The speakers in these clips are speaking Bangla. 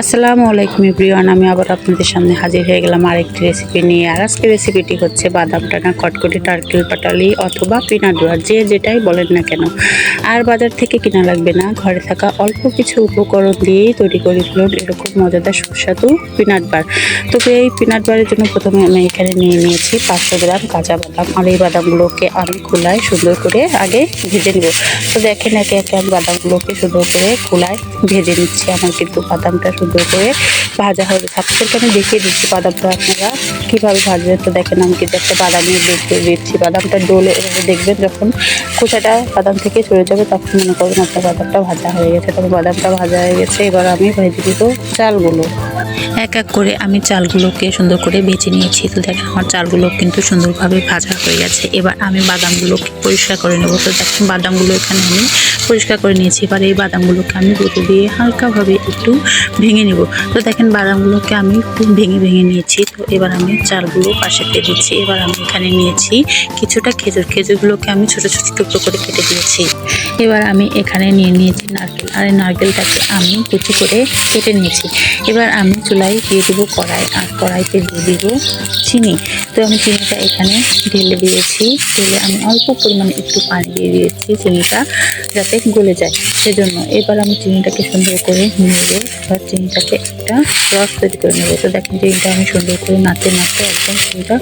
আসসালামু আলাইকুম এভরিওয়ান, আমি আবার আপনাদের সামনে হাজির হয়ে গেলাম আরেকটি রেসিপি নিয়ে। আর আজকে রেসিপিটি হচ্ছে বাদাম টানা কটকটি টার্কেল পাটালি অথবা পিনাট বাটার যে যেটাই বলেন না কেন। আর বাজার থেকে কিনা লাগবে না, ঘরে থাকা অল্প কিছু উপকরণ দিয়েই তৈরি করে ফেলুন এরকম মজাদার সুস্বাদু পিনাট বার তবে এই পিনাট বারের জন্য প্রথমে আমি এখানে নিয়ে নিয়েছি পাঁচশো গ্রাম কাঁচা বাদাম। আর এই বাদামগুলোকে আমি খোলায় সুন্দর করে আগে ভেজে নেব। তো দেখেন একে একে আমি বাদামগুলোকে সুন্দর করে খোলায় ভেজে নিচ্ছি। আমার কিন্তু বাদামটা সুন্দর করে ভাজা হবে। আপনাদেরকে আমি দেখিয়ে দিচ্ছি বাদামটা আপনারা কীভাবে ভাজবেন। তো দেখেন, আমি কিন্তু একটা বাদামের দেখতে দিচ্ছি। বাদামটা ডোলে এভাবে দেখবেন যখন খোসাটা বাদাম থেকে চলে যাবে তখন মনে করবেন আপনার বাদামটা ভাজা হয়ে গেছে। তখন বাদামটা ভাজা হয়ে গেছে, এবার আমি ভেজে দিব চালগুলো। এক এক করে আমি চালগুলোকে সুন্দর করে বেছে নিয়েছি। তো দেখেন, আমার চালগুলো কিন্তু সুন্দরভাবে ভাজা হয়ে গেছে। এবার আমি বাদামগুলোকে পরিষ্কার করে নেব। তো দেখেন, বাদামগুলো এখানে আমি পরিষ্কার করে নিয়েছি। এবার এই বাদামগুলোকে আমি গুঁতো দিয়ে হালকাভাবে একটু ভেঙে নেব। তো দেখেন, বাদামগুলোকে আমি একটু ভেঙে ভেঙে নিয়েছি। তো এবার আমি চালগুলো পাশে দিয়ে দিচ্ছি। এবার আমি এখানে নিয়েছি কিছুটা খেজুর। খেজুরগুলোকে আমি ছোটো ছোটো টুকরো করে কেটে দিয়েছি। এবার আমি এখানে নিয়ে নিয়েছি নারকেল। আর এই নারকেলটাকে আমি কুচি করে কেটে নিয়েছি। এবার আমি চুলায় দিয়ে দেবো কড়াই। আর কড়াইতে দিয়ে দিব চিনি। তো আমি চিনিটা এখানে ঢেলে দিয়েছি। ঢেলে আমি অল্প পরিমাণে একটু পানি দিয়ে দিয়েছি চিনিটা, যাতে গলে যায়। সেজন্য এবার আমি চিনিটাকে সুন্দর করে নেড়ে এবার চিনিটাকে একটা রস তৈরি করে নেব। তো দেখেন চিনিটা আমি সুন্দর করে নাড়তে নাড়তে একদম চিনিটা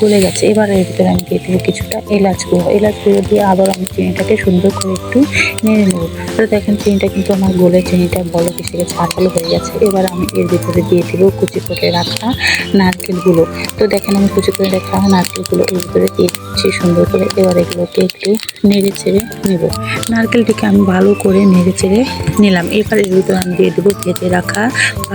গলে গেছে। এবার এর ভিতরে আমি দিয়ে দেবো কিছুটা এলাচ গুঁড়ো। এলাচ গুঁড়ো দিয়ে আবার আমি চিনিটাকে সুন্দর করে একটু নেড়ে নেব। তো দেখেন চিনিটা কিন্তু আমার গলে চিনিটা বলো এসে গেছে, আঠালো হয়ে গেছে। এবার আমি এর ভিতরে দিয়ে দেবো কুচি করে রাখা নারকেলগুলো। তো দেখেন আমি কুচি করে রাখা নারকেলগুলো এর ভিতরে দিয়ে দিচ্ছি সুন্দর করে। এবার এগুলোকে একটু নেড়ে চেড়ে নেব। নারকেলটিকে আমি ভালো করে নেড়ে চেড়ে নিলাম। এবার এর ভিতরে আমি দিয়ে দেবো ভেজে রাখা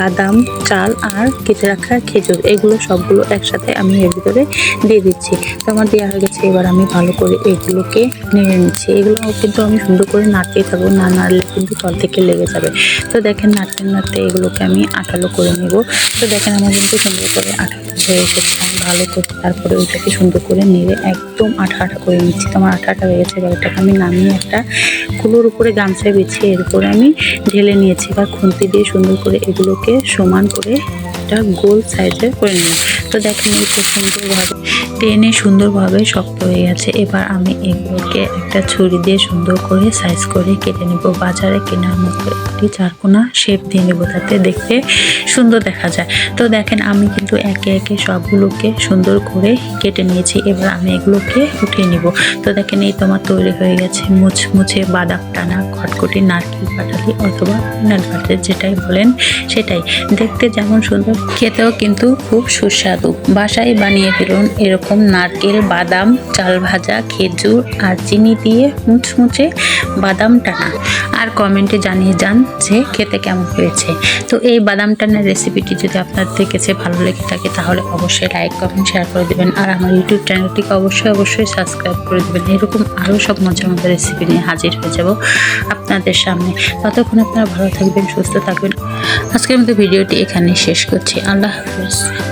বাদাম, চাল আর কেটে রাখা খেজুর। এগুলো সবগুলো একসাথে আমি এর ভিতরে দিয়ে দিচ্ছি। তো আমার দেওয়া হয়ে গেছে, এবার আমি ভালো করে এগুলোকে নেড়ে নিচ্ছি। এগুলো কিন্তু আমি সুন্দর করে নাড়তেই থাকব, না নাড়লে কিন্তু তল থেকে লেগে যাবে। তো দেখেন, নাড়তে নাড়তে এগুলোকে আমি আঠালো করে নেব। তো দেখেন, আমার কিন্তু সুন্দর করে আঠালো হয়ে এসেছে আমি ভালো করে তারপরে ওইটাকে সুন্দর করে নেড়ে একদম আঠা আঠা করে নিচ্ছি। তো আমার আঠা আঠা হয়ে গেছে, এবার এটাকে আমি নামিয়ে একটা কুলোর উপরে গামছায় বিছিয়ে এর উপরে আমি ঢেলে নিয়েছি বা খুন্তি দিয়ে সুন্দর করে এগুলোকে সমান করে এটা গোল সাইজের করে নিলাম তো দেখেন এই সুন্দরভাবে, টেনে সুন্দরভাবে শক্ত হয়ে গেছে। এবার আমি এগুলোকে একটা ছুরি দিয়ে সুন্দর করে সাইজ করে কেটে নেব। বাজারে কেনার মতো একটি চারকোনা শেপ দিয়ে নেব তাতে দেখতে সুন্দর দেখা যায়। তো দেখেন আমি কিন্তু একে একে সবগুলোকে সুন্দর করে কেটে নিয়েছি। এবার আমি এগুলোকে উঠিয়ে নিব। তো দেখেন এই তোমার তৈরি হয়ে গেছে। মুচমুচে বাদাম টানা, খটখটি, নারকেল পাটালি অথবা পিনাট বাটার যেটাই বলেন সেটাই। দেখতে যেমন সুন্দর, খেতেও কিন্তু খুব সুস্বাদু। বাসায় বানিয়ে ফেলুন এরকম নারকেল, বাদাম, চাল ভাজা, খেজুর আর চিনি দিয়ে মুচমুচে বাদাম টানা। আর কমেন্টে জানিয়ে যান যে খেতে কেমন হয়েছে। তো এই বাদাম টানার রেসিপিটি যদি আপনাদের কাছে ভালো লেগে থাকে, তাহলে অবশ্যই লাইক, কমেন্ট, শেয়ার করে দেবেন। আর আমার ইউটিউব চ্যানেলটিকে অবশ্যই অবশ্যই সাবস্ক্রাইব করে দেবেন। এরকম আরও সব মজার মজার রেসিপি নিয়ে হাজির হয়ে যাব আপনাদের সামনে। ততক্ষণ আপনারা ভালো থাকবেন, সুস্থ থাকবেন। আজকের মতো ভিডিওটি এখানে শেষ করছি। আল্লাহ হাফিজ।